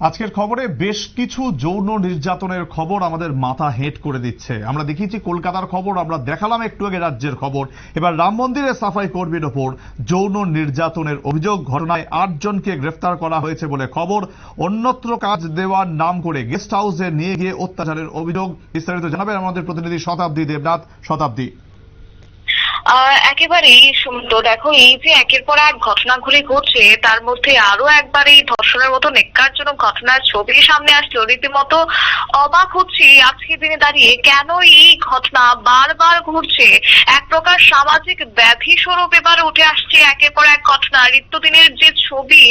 আজকের খবরে বেশ কিছু যৌন নির্যাতনের খবর আমাদের মাথা হেট করে দিচ্ছে। আমরা দেখিয়েছি কলকাতার খবর, আমরা দেখালাম একটু আগে রাজ্যের খবর। এবার রাম মন্দিরে সাফাই কর্মীর ওপর যৌন নির্যাতনের অভিযোগ, ঘটনায় আটজনকে গ্রেফতার করা হয়েছে বলে খবর। অন্যত্র কাজ দেওয়ার নাম করে গেস্ট হাউসে নিয়ে গিয়ে অত্যাচারের অভিযোগ বিস্তারিত জানাবেন আমাদের প্রতিনিধি শতাব্দী দেবনাথ। শতাব্দী। একেবারেই সুন্দর দেখো, এই যে একের পর এক ঘটনাগুলি ঘটছে, তার মধ্যে আরও একবার এই ধর্ষণের মতো নেককারজনক ঘটনার ছবি সামনে আসলো। রীতিমতো অবাক হচ্ছি আজকের দিনে দাঁড়িয়ে, কেন এই ঘটনা বারবার ঘটছে? এক প্রকার সামাজিক ব্যাধি স্বরূপ এবার উঠে আসছে একের পর এক ঘটনা। নিত্যদিনের যে ছবি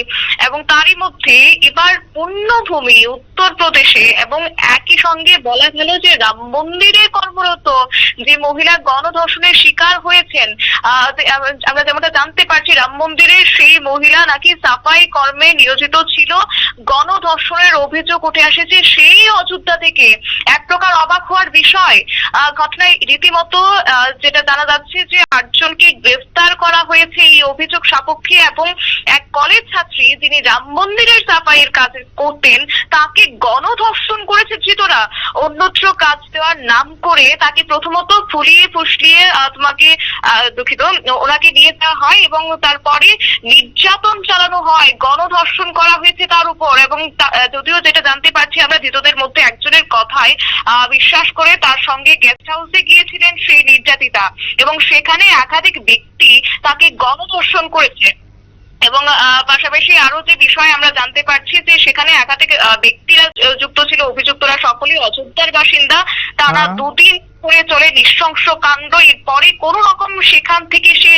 এবং তারই মধ্যে এবার পুণ্যভূমি উত্তরপ্রদেশে এবং একই সঙ্গে বলা গেল যে রাম মন্দিরে কর্মরত যে মহিলা গণধর্ষণের শিকার হয়েছেন আম- আমরা যেমনটা জানতে পারছি রাম মন্দিরে সেই মহিলা নাকি সাফাই কর্মে নিয়োজিত ছিল। গণধর্ষণের অভিযোগ উঠে আসেছে সেই অযোধ্যা থেকে। এক প্রকার অবাক হওয়ার বিষয়। ঘটনায় রীতিমতো যেটা জানা যাচ্ছে যে আটজনকে গ্রেফতার করা হয়েছে এই অভিযোগ সাপেক্ষে এবং এক কলেজ ছাত্রী যিনি রাম মন্দিরের সাফাইয়ের কাজ করতেন, তাকে গণধর্ষণ করেছে ধৃতরা। অন্যত্র কাজ দেওয়ার নাম করে তাকে প্রথমত ফুলিয়ে ফুসলিয়ে তোমাকে দুঃখিত। ওনাকে নিয়ে যাওয়া হয় এবং তারপরে নির্যাতন চালানো হয় গণধর্ষণ করা হয়েছে তার উপর এবং যদিও যেটা জানতে পারছি আমরা ধৃতদের মধ্যে একজনের কথায় বিশ্বাস করে তার সঙ্গে গেস্ট হাউসে গিয়েছিলেন সেই নির্যাতিতা এবং সেখানে একাধিক ব্যক্তি তাকে গণধর্ষণ করেছে। এবং আহ, পাশাপাশি আরও যে বিষয় আমরা জানতে পারছি যে সেখানে একাধিক ব্যক্তিরা যুক্ত ছিল অভিযুক্তরা সকলেই অযোধ্যার বাসিন্দা। তারা হ্যাঁ। দুদিন ধরে চলে নৃশংস কাণ্ড। এরপরে কোন রকম সেখান থেকে সে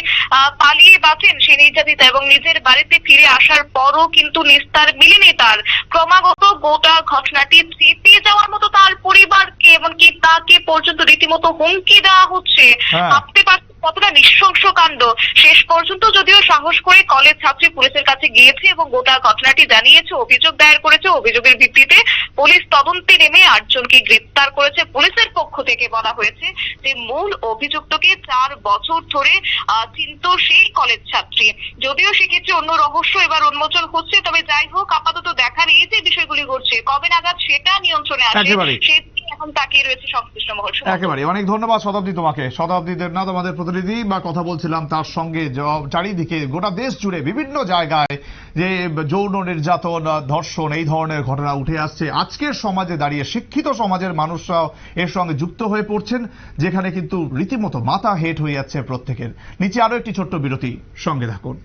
পালিয়ে বাঁচেন সে নির্যাতিতা এবং নিজের বাড়িতে ফিরে আসার পরও কিন্তু নিস্তার মিলেনি তার। ক্রমাগত গোটা ঘটনাটি চেপে যাওয়ার মতো তার পরিবারকে এমনকি তাকে পর্যন্ত রীতিমতো হুমকি দেওয়া হচ্ছে। হ্যাঁ। ভাবতে পারছি কতটা নৃশংস কাণ্ড। শেষ পর্যন্ত যদিও সাহস করে কলেজ ছাত্রী পুলিশের কাছে গিয়েছে এবং গোটা ঘটনাটি জানিয়েছে অভিযোগ দায়ের করেছে অভিযোগের ভিত্তিতে পুলিশ তদন্তে নেমে আটজনকে গ্রেপ্তার করেছে। পুলিশের থেকে বলা হয়েছে যে মূল অভিযুক্তকে চার বছর ধরে চিনত সেই কলেজ ছাত্রী। যদিও সেক্ষেত্রে অন্য রহস্য এবার উন্মোচন হচ্ছে তবে যাই হোক আপাতত দেখার এই যে বিষয়গুলি ঘটছে। কবে নাগাদ সেটা নিয়ন্ত্রণে আসে একেবারেই। এখন তাকিয়ে রয়েছে সংশ্লিষ্ট মহল একেবারে। অনেক ধন্যবাদ শতাব্দী তোমাকে। শতাব্দী দেবনাথ আমাদের প্রতিনিধি বা কথা বলছিলাম তার সঙ্গে চারিদিকে গোটা দেশ জুড়ে বিভিন্ন জায়গায় যে যৌন নির্যাতন, ধর্ষণ এই ধরনের ঘটনা উঠে আসছে। আজকের সমাজে দাঁড়িয়ে শিক্ষিত সমাজের মানুষরাও এর সঙ্গে যুক্ত হয়ে পড়ছেন, যেখানে কিন্তু রীতিমতো মাথা হেট হয়ে যাচ্ছে প্রত্যেকের। নিচে আরও একটি ছোট্ট বিরতি। সঙ্গে থাকুন।